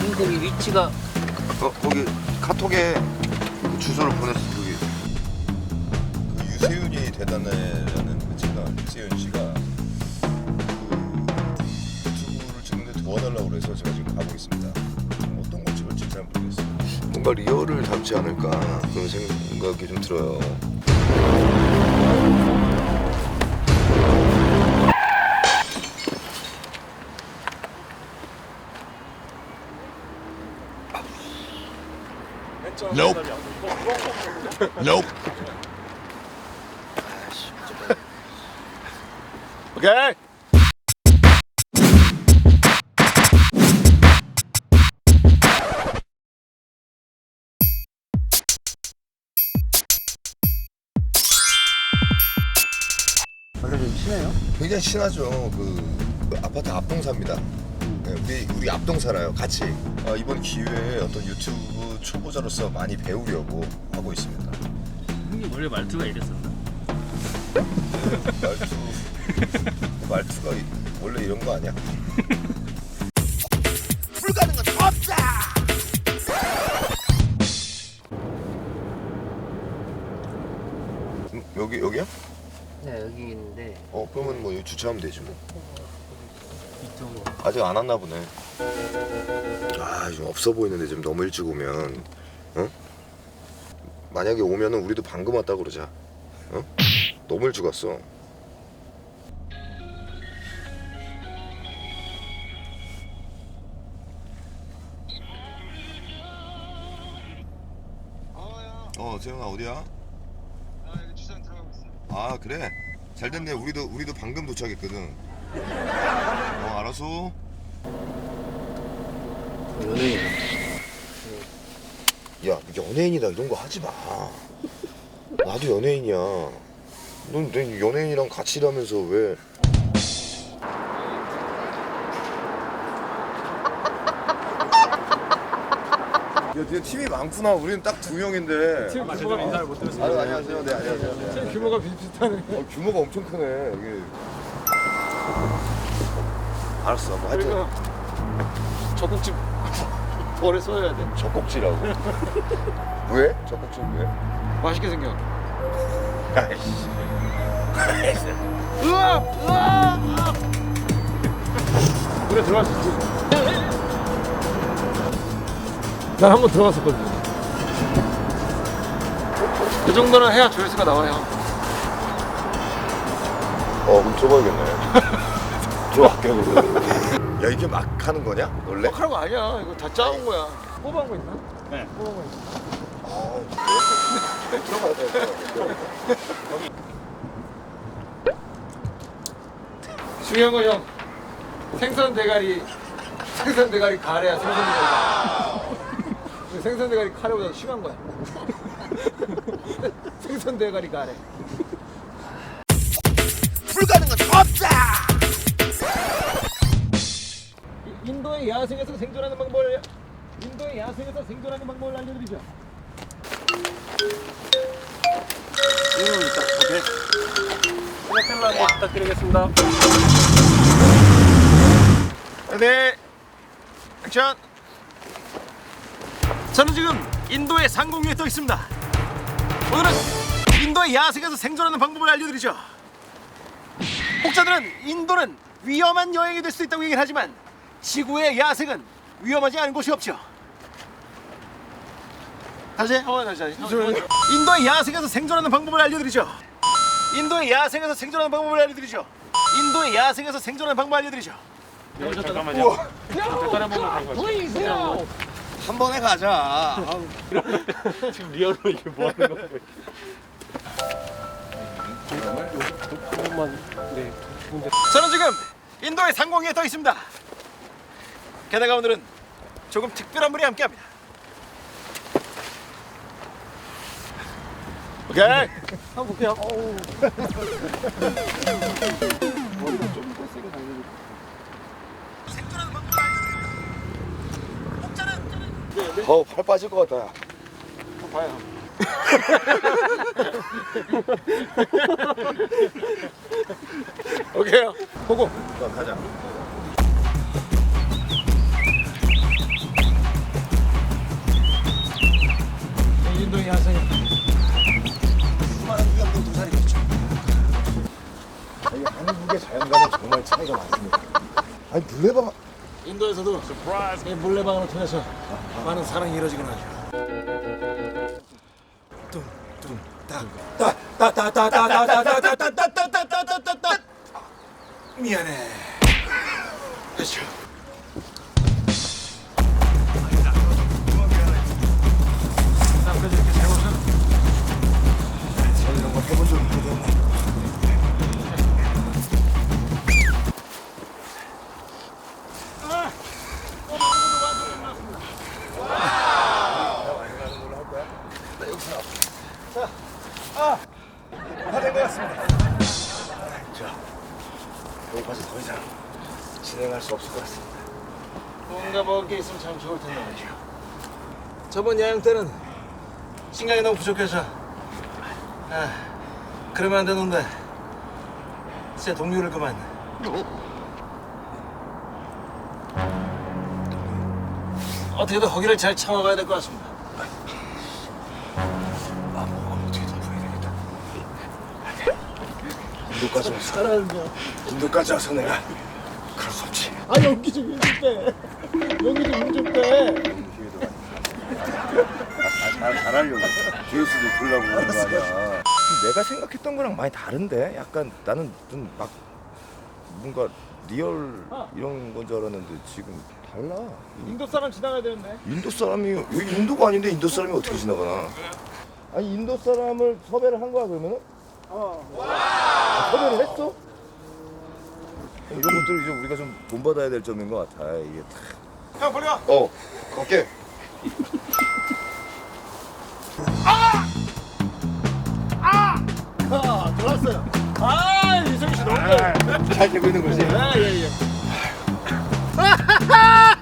근데 이 위치가 어 거기 카톡에 그 주소를 보냈어 거기 그 유세윤이 대단해라는 그 채널 유세윤 씨가 그 유튜브를 찍는데 도와달라고 그래서 제가 지금 가고 있습니다. 좀 어떤 걸 찍을지 잘 모르겠어요. 뭔가 리얼을 담지 않을까 그런 생각이 좀 들어요 Nope. Nope. 오케이. 원래 좀 친해요? 굉장히 친하죠. 그 아파트 앞동사입니다. 네, 우리 우리 앞동 살아요. 같이 아, 이번 기회에 어떤 유튜브 초보자로서 많이 배우려고 하고 있습니다. 형님 원래 말투가 이랬었나? 말투 말투가 이- 원래 이런 거 아니야? 음, 여기 여기야? 네 여기 있는데 어 그러면 뭐 여기 주차하면 되지 뭐 이쪽으로 아직 안 왔나 보네 아 좀 없어 보이는데 좀 너무 일찍 오면 어? 만약에 오면은 우리도 방금 왔다 그러자 어? 너무 일찍 왔어 어 재현아 어디야? 아 여기 주차장 들어가고 있어. 아 그래 잘 됐네 우리도 우리도 방금 도착했거든 어 알았어 연예인 야 연예인이다 이런 거 하지 마 나도 연예인이야 넌 내 연예인이랑 같이 일하면서 왜 야, 네 팀이 많구나. 우리는 딱 두 명인데. 팀 규모가 인사를 못 드렸어요. 아, 안녕하세요. 네, 안녕하세요. 네, 팀 규모가 비슷하네. 어, 규모가 엄청 크네. 이게. 알았어. 뭐 하여튼 젖꼭지 볼에 써야 돼. 젖꼭지라고. 왜? 젖꼭지 왜? 맛있게 생겨. 아이씨. 으아! 으아! 물에 들어갈 수 있어. 난 한 번 들어갔었거든. 그 정도는 해야 조회수가 나와요. 어, 그럼 들어가야겠네. 그럼. 야, 이게 막 하는 거냐? 원래? 막 하는 거 아니야. 이거 다 짜온 거야. 뽑아온 거 있나? 네. 뽑아온 거 있어. 아, 들어가야 돼. 중요한 건 형. 생선 대가리, 생선 대가리 가래야, 생선 대가리. 근데 생선 대가리 카레보다 심한 거야. 생선 대가리 가래. 이- 인도의 야생에서 생존하는 방법을 알려- 인도의 야생에서 생존하는 방법을 알려드리죠. 스텔라 부탁드리겠습니다 네, 액션. 저는 지금 인도의 상공 위에 떠 있습니다. 오늘은 인도의 야생에서 생존하는 방법을 알려드리죠. 혹자들은 인도는 위험한 여행이 될 수 있다고 얘기를 하지만 지구의 야생은 위험하지 않은 곳이 없죠. 다시, 어, 다시, 다시. 인도의 야생에서 생존하는 방법을 알려드리죠. 인도의 야생에서 생존하는 방법을 알려드리죠. 인도의 야생에서 생존하는 방법을 알려드리죠. 한 번에 가자. 지금 리얼로 이게 뭐 하는 거야 조금만 네 저는 지금 인도의 상공에 떠 있습니다. 게다가 오늘은 조금 특별한 분이 함께합니다. 오케이. 한번 볼게요. 생존하는 방법을 알려드립니다. 혹자는 어, 팔 빠질 것 같다. 야. 봐요. 오케이요. 보고. 자, 가자. 크게 자연과는 정말 차이가 많습니다. 아니 물레방 인도에서도 이 물레방을 통해서 많은 사랑이 이루어지곤 하죠. 뚱뚱따따따따따따따따따따따따따따따 미안해. 그렇죠. 다 된 것 같습니다. 자, 여기까지 더 이상 진행할 수 없을 것 같습니다. 뭔가 먹을 게 있으면 참 좋을 텐데 말이죠. 저번 야영 때는 신경이 너무 부족해서 아, 그러면 안 되는데 제 동료를 그만 어떻게든 허기를 잘 참아가야 될 것 같습니다. 인도까지 와서. 인도까지 와서 내가 그럴 수 없지. 아 연기 좀 해줄 때. 연기 좀 해줄 때. 잘 잘하려고 뒤에서도 보려고 그러는 거 아니야. 내가 생각했던 거랑 많이 다른데 약간 나는 좀 막 뭔가 리얼 이런 건 줄 알았는데 지금 달라. 인도 사람 지나가야 되는데. 인도 사람이 여기 인도가 아닌데 인도 사람이 어떻게 지나가나? 아니 인도 사람을 섭외를 한 거야 그러면은? 어. 섭외를 했어? 이런 것들이 좀 우리가 좀 본받아야 될 점인 것 같아 이게. 형 빨리 와. 어, 갈게. 아 들어왔어요. 아 이성희 씨 너무. 잘 되고 있는 거지? 예 예 예.